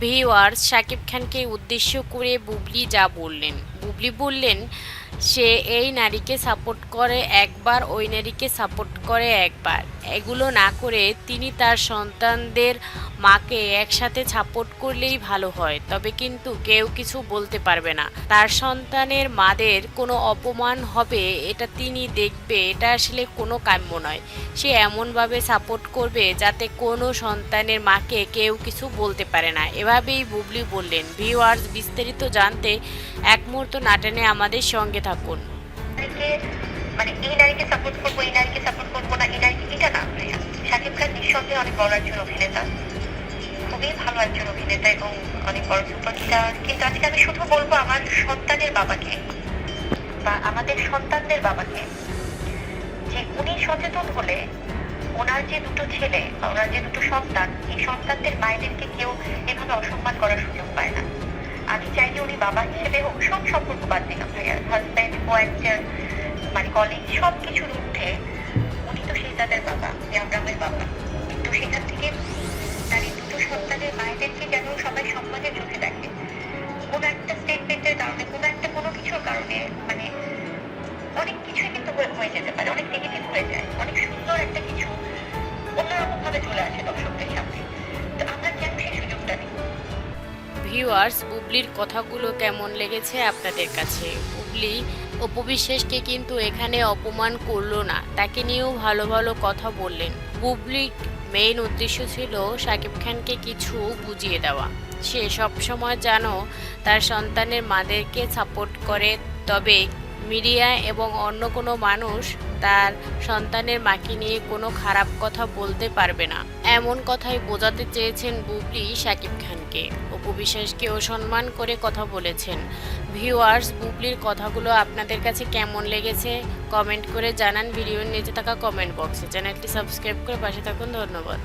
Viewers Shakib খানকে উদ্দেশ্য করে বুবলি যা বললেন। বুবলি বললেন সে এই নারীকে সাপোর্ট করে একবার, ওই নারীকে সাপোর্ট করে একবার। এগুলো না করে তিনি তার সন্তানদের মাকে একসাথে সাপোর্ট করলেই ভালো হয়। তবে কিন্তু কেউ কিছু বলতে পারবে না। তার সন্তানের মাদের কোনো অপমান হবে, এটা তিনি দেখবে, এটা আসলে কোনো কাম্য নয়। সে এমনভাবে সাপোর্ট করবে যাতে কোনো সন্তানের মাকে কেউ কিছু বলতে পারে না। এভাবেই বুবলি বললেন। ভিওয়ার্স বিস্তারিত জানতে এক মুহূর্ত নাটেনে আমাদের সঙ্গে থাকুন মানে এই নারীকে সাপোর্ট করব, এই নারীকে সাপোর্ট করব না, এই নারীকে, এটা না শাকিব খান নিঃসন্দেহে অনেক বড় একজন অভিনেতা। খুবই ভালো একজন অভিনেতা এবং অনেক বড় সুপারস্টার। কিন্তু আজকে আমি শুধু বলব আমার সন্তানের বাবাকে, বা আমাদের সন্তানদের বাবাকে, যে উনি সচেতন হলে ওনার যে দুটো ছেলে বা ওনার যে দুটো সন্তান, এই সন্তানদের মায়েদেরকে কেউ এভাবে অসম্মান করার সুযোগ পায় না। আমি চাই যে উনি বাবা হিসেবে হোক, সব সম্পর্ক বাদ দিলাম। ভাইয়া হাজব্যান্ড ওয়াইফের মানে কলেজ সব কিছুর ঊর্ধ্বে উনি তো সেই তাদের বাবা জামরামের বাবা। তো সেখান থেকে তার এই দুটো সন্তানের মায়েদেরকে যেন সবাই সম্মানের চোখে দেখে। কোনো একটা স্টেটমেন্টের কারণে, কোনো একটা কোনো কিছুর কারণে মানে অনেক কিছুই কিন্তু হয়ে যেতে পারে, অনেক নেগেটিভ হয়ে যায়। অনেক সুন্দর একটা ভিউয়ার্স বুবলির কথাগুলো কেমন লেগেছে আপনাদের কাছে? বুবলি অপবিশ্বাসকে কিন্তু এখানে অপমান করল না। তাকে নিয়েও ভালো ভালো কথা বললেন। বুবলির মেইন উদ্দেশ্য ছিল সাকিব খানকে কিছু বুঝিয়ে দেওয়া। সে সবসময় জানো তার সন্তানের মাদেরকে সাপোর্ট করে। তবে মিডিয়া এবং অন্য কোনো মানুষ তার সন্তানের মাকে নিয়ে কোনো খারাপ কথা বলতে পারবে না। এমন কথাই বোঝাতে চেয়েছেন বুবলি শাকিব খানকে। অপু বিশ্বাসকেও সম্মান করে কথা বলেছেন। ভিউয়ার্স, বুবলির কথাগুলো আপনাদের কাছে কেমন লেগেছে? কমেন্ট করে জানান ভিডিওর নিচে থাকা কমেন্ট বক্সে। চ্যানেলটি সাবস্ক্রাইব করে পাশে থাকুন। ধন্যবাদ।